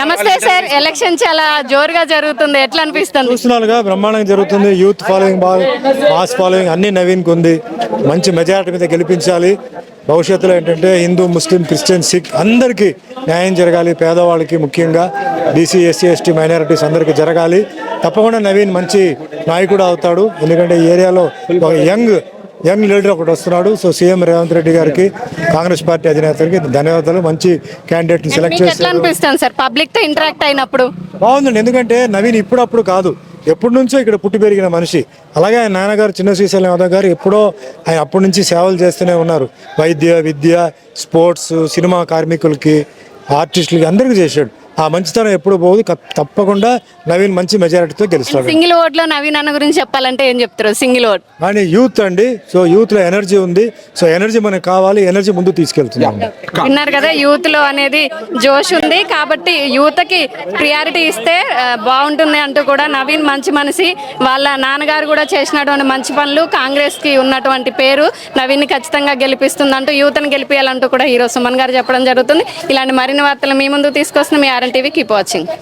నమస్తే sir election చాలా జోరుగా జరుగుతుంది. ఎట్లా అనిపిస్తుంది? చూస్తున్నారుగా బ్రహ్మాండంగా జరుగుతుంది. యూత్ ఫాలోయింగ్ బాగా మాస్ ఫాలోయింగ్ అన్ని నవీన్కి ఉంది. మంచి మెజారిటీ మీద గెలిపించాలి. భవిష్యత్తులో ఏంటంటే హిందూ ముస్లిం క్రిస్టియన్ సిక్ అందరికీ న్యాయం జరగాలి. పేదవాళ్ళకి ముఖ్యంగా బీసీ ఎస్సీ ఎస్టీ మైనారిటీస్ అందరికీ జరగాలి. తప్పకుండా నవీన్ మంచి నాయకుడు అవుతాడు. ఎందుకంటే ఈ ఏరియాలో ఒక యంగ్ యంగ్ లీడర్ ఒకటి వస్తున్నాడు. సో సీఎం రేవంత్ రెడ్డి గారికి కాంగ్రెస్ పార్టీ అధినేతలకి ధన్యవాదాలు. మంచి క్యాండిడేట్ని సెలెక్ట్ మీకు ఎట్లా చేశారు. అనిపిస్తుంది సార్? పబ్లిక్తో ఇంటరాక్ట్ అయినప్పుడు? బాగుందండి. ఎందుకంటే నవీన్ ఇప్పుడప్పుడు కాదు. ఎప్పటి నుంచో ఇక్కడ పుట్టి పెరిగిన మనిషి. అలాగే ఆయన నాన్నగారు చిన్న శ్రీశైలం యాదవ్ గారు ఎప్పుడో ఆయన అప్పటి నుంచి సేవలు చేస్తూనే ఉన్నారు. వైద్య విద్య స్పోర్ట్స్ సినిమా కార్మికులకి ఆర్టిస్టులకి అందరికీ చేశాడు. ఆ మంచితనం ఎప్పుడు పోదు. తప్పకుండా నవీన్ మంచి మెజారిటీతో గెలుస్తాడు. సింగిల్ ఓట్లో నవీన్ అన్న గురించి చెప్పాలంటే ఏం చెప్తారు? సింగిల్ ఓట్ కానీ యూత్ అండి. సో యూత్లో ఎనర్జీ ఉంది. సో ఎనర్జీ మనకు కావాలి. ఎనర్జీ ముందు తీసుకెళ్తుంది విన్నారు కదా యూత్లో అనేది జోష్ ఉంది. కాబట్టి యూత్కి ప్రియారిటీ ఇస్తే బాగుంటుంది అంటూ కూడా నవీన్ మంచి మనిషి. వాళ్ళ నాన్నగారు కూడా చేసినటువంటి మంచి పనులు కాంగ్రెస్కి ఉన్నటువంటి పేరు నవీన్ని ఖచ్చితంగా గెలిపిస్తుంది అంటూ యూత్ని గెలిపించాలంటూ కూడా హీరో సుమన్ గారు చెప్పడం జరుగుతుంది. ఇలాంటి మరిన్ని వార్తలు మీ ముందు తీసుకొస్తున్న మీ Channel TV. Keep watching.